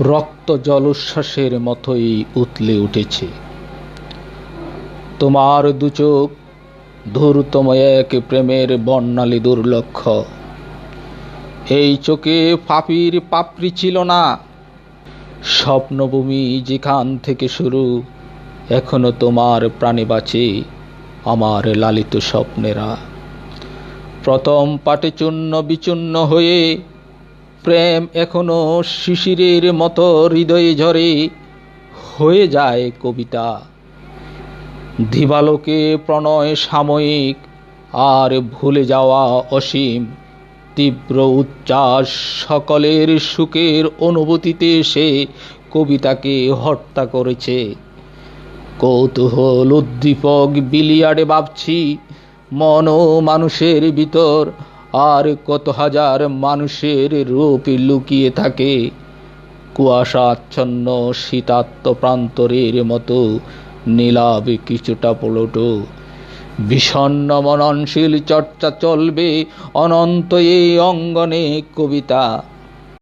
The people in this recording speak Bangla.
রক্ত জলোচ্ছ্বাসের মতোই উতলে উঠেছে। তোমার দুচোখ ধূর্তম এক প্রেমের বর্ণালী দুর্লক্ষ। এই চোখে ফাপির পাপড়ি ছিল না। স্বপ্নভূমি যেখান থেকে শুরু, এখনও তোমার প্রাণে বাঁচে আমার লালিত স্বপ্নেরা। প্রথম পাটে চূর্ণ বিচূর্ণ হয়ে প্রেম এখনও শিশিরের মতো হৃদয়ে ঝরে হয়ে যায় কবিতা। দিবালোকে প্রণয় সাময়িক আর ভুলে যাওয়া অসীম। তীব্র উচ্ছ্বাস সকলের সুখের অনুভূতিতে সে কবিতাকে হত্যা করেছে। কৌতূহল, উদ্দীপক, বিলিয়ার্ডে ভাবছি মন ও মানুষের ভিতর আর কত হাজার মানুষের রূপ লুকিয়ে থাকে। কুয়াশাচ্ছন্ন শীতাত্ম প্রান্তরের মতো নীলাভ কিছুটা পলটো। বিষণ্ন মননশীল চর্চা চলবে অনন্ত এই অঙ্গনে কবিতা।